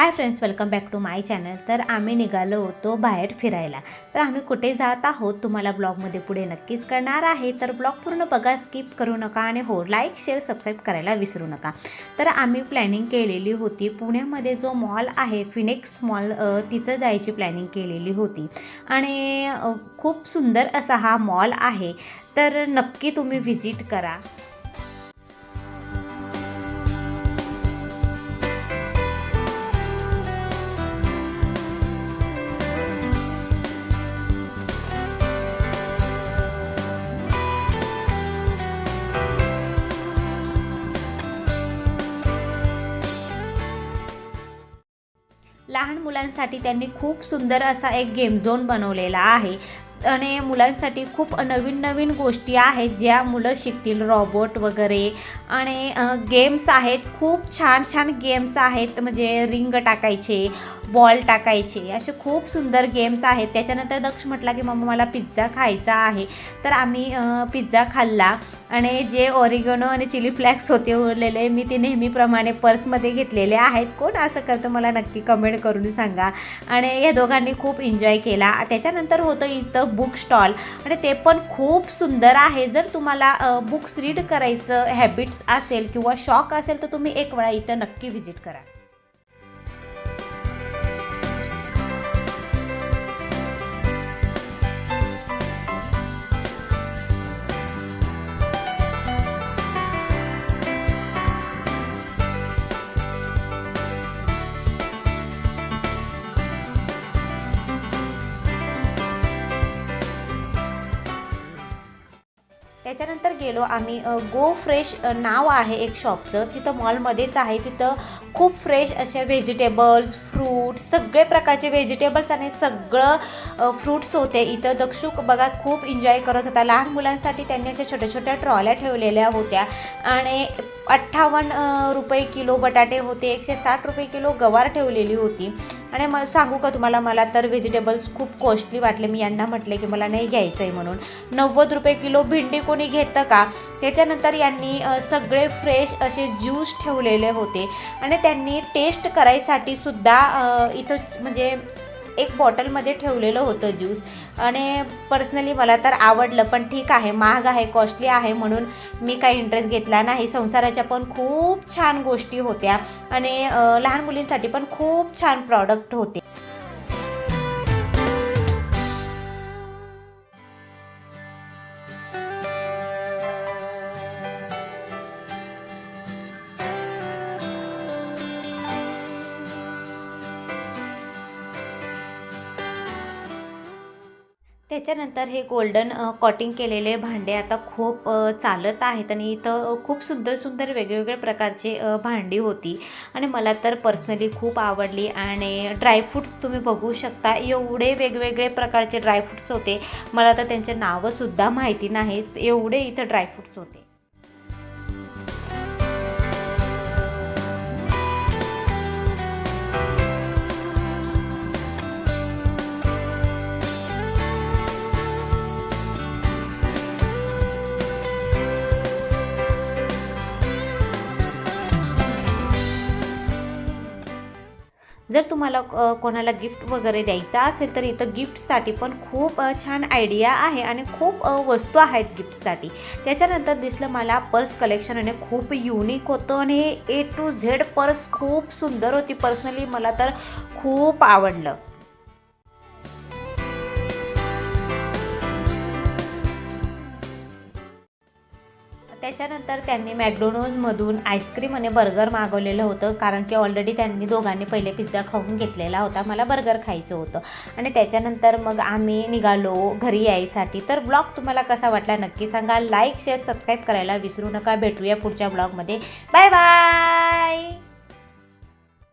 Hi friends welcome back to my channel तर आम्ही निघालो होतो बाहेर फिरायला. तर आम्ही कुठे जात आहोत तुम्हाला ब्लॉगमध्ये पुढे नक्कीच करणार आहे. तर ब्लॉग पूर्ण बघा स्किप करू नका आणि हो लाईक शेअर सबस्क्राईब करायला विसरू नका. तर आम्ही प्लॅनिंग केलेली होती पुण्यामध्ये जो मॉल आहे फिनिक्स मॉल तिथं जायची प्लॅनिंग केलेली होती. आणि खूप सुंदर असा हा मॉल आहे. तर नक्की तुम्ही व्हिजिट करा. लहान मुलांसाठी त्यांनी खूप सुंदर असा एक गेम झोन बनवलेला आहे. आणि मुलांसाठी खूप नवीन नवीन गोष्टी आहेत ज्या मुलं शिकतील. रॉबोट वगैरे आणि गेम्स आहेत. खूप छान छान गेम्स आहेत. म्हणजे रिंग टाकायचे बॉल टाकायचे. असे खूप सुंदर गेम्स आहेत. त्याच्यानंतर दक्ष म्हटला की मम्मा मला पिझ्झा खायचा आहे. तर आम्ही पिझ्झा खाल्ला आणि जे ओरिगोनो आणि चिली फ्लॅक्स होते उरलेले मी ते नेहमीप्रमाणे पर्समध्ये घेतलेले आहेत. कोण असं करतं मला नक्की कमेंट करून सांगा. आणि या दोघांनी खूप एन्जॉय केला. त्याच्यानंतर होतं इथं बुक स्टॉल आणि ते पण खूप सुंदर आहे. जर तुम्हाला बुक्स रीड करायचं हॅबिट्स असेल किंवा शॉक असेल तर तुम्ही एक वेळा इथं नक्की व्हिजिट करा. त्याच्यानंतर गेलो आम्ही गो फ्रेश नाव आहे एक शॉपचं तिथं मॉलमध्येच आहे. तिथं खूप फ्रेश असे व्हेजिटेबल्स फ्रूट सगळे प्रकारचे व्हेजिटेबल्स आणि सगळं फ्रूट्स होते इथं. दक्षुक बघा खूप एन्जॉय करत होता. लहान मुलांसाठी त्यांनी अशा छोट्या छोट्या ट्रॉल्या ठेवलेल्या होत्या. आणि अठ्ठावन्न रुपये किलो बटाटे होते. एकशे साठ रुपये किलो गवार ठेवलेली होती. आणि मग सांगू का तुम्हाला मला तर व्हेजिटेबल्स खूप कॉस्टली वाटले. मी यांना म्हटले की मला नाही घ्यायचं आहे म्हणून. नव्वद रुपये किलो भेंडी कोणी घेतं का? त्याच्यानंतर यांनी सगळे फ्रेश असे ज्यूस ठेवलेले होते. आणि त्यांनी टेस्ट करायसाठी सुद्धा इथं म्हणजे एक बॉटलमध्ये ठेवलेलं होतं ज्यूस. आणि पर्सनली मला तर आवडलं पण ठीक आहे महाग आहे कॉस्टली आहे म्हणून मी काही इंटरेस्ट घेतला नाही. संसाराच्या पण खूप छान गोष्टी होत्या. आणि लहान मुलींसाठी पण खूप छान प्रॉडक्ट होते. त्याच्यानंतर हे गोल्डन कॉटिंग केलेले भांडे आता खूप चालत आहेत आणि इथं खूप सुंदर सुंदर वेगवेगळ्या प्रकारचे भांडी होती. आणि मला तर पर्सनली खूप आवडली आणि ड्रायफ्रूट्स तुम्ही बघू शकता. एवढे वेगवेगळे प्रकारचे ड्रायफ्रूट्स होते. मला तर त्यांचे नावंसुद्धा माहिती नाहीत. एवढे इथं ड्रायफ्रूट्स होते. जर तुम्हाला कोणाला गिफ्ट वगैरे द्यायचा असेल तर इथं गिफ्टसाठी पण खूप छान आयडिया आहे आणि खूप वस्तू आहेत गिफ्टसाठी त्याच्यानंतर दिसलं मला पर्स कलेक्शन आणि खूप युनिक होतं आणि ए टू झेड पर्स खूप सुंदर होती. पर्सनली मला तर खूप आवडलं. त्याच्यानंतर त्यांनी मॅकडोनल्ड्समधून आईस्क्रीम आणि बर्गर मागवलेलं होतं कारण की ऑलरेडी त्यांनी दोघांनी पहिले पिझ्झा खाऊन घेतलेला होता मला बर्गर खायचं होतं. आणि त्याच्यानंतर मग आम्ही निघालो घरी यायसाठी. तर ब्लॉग तुम्हाला कसा वाटला नक्की सांगा. लाईक शेअर सबस्क्राईब करायला विसरू नका. भेटूया पुढच्या ब्लॉगमध्ये बाय बाय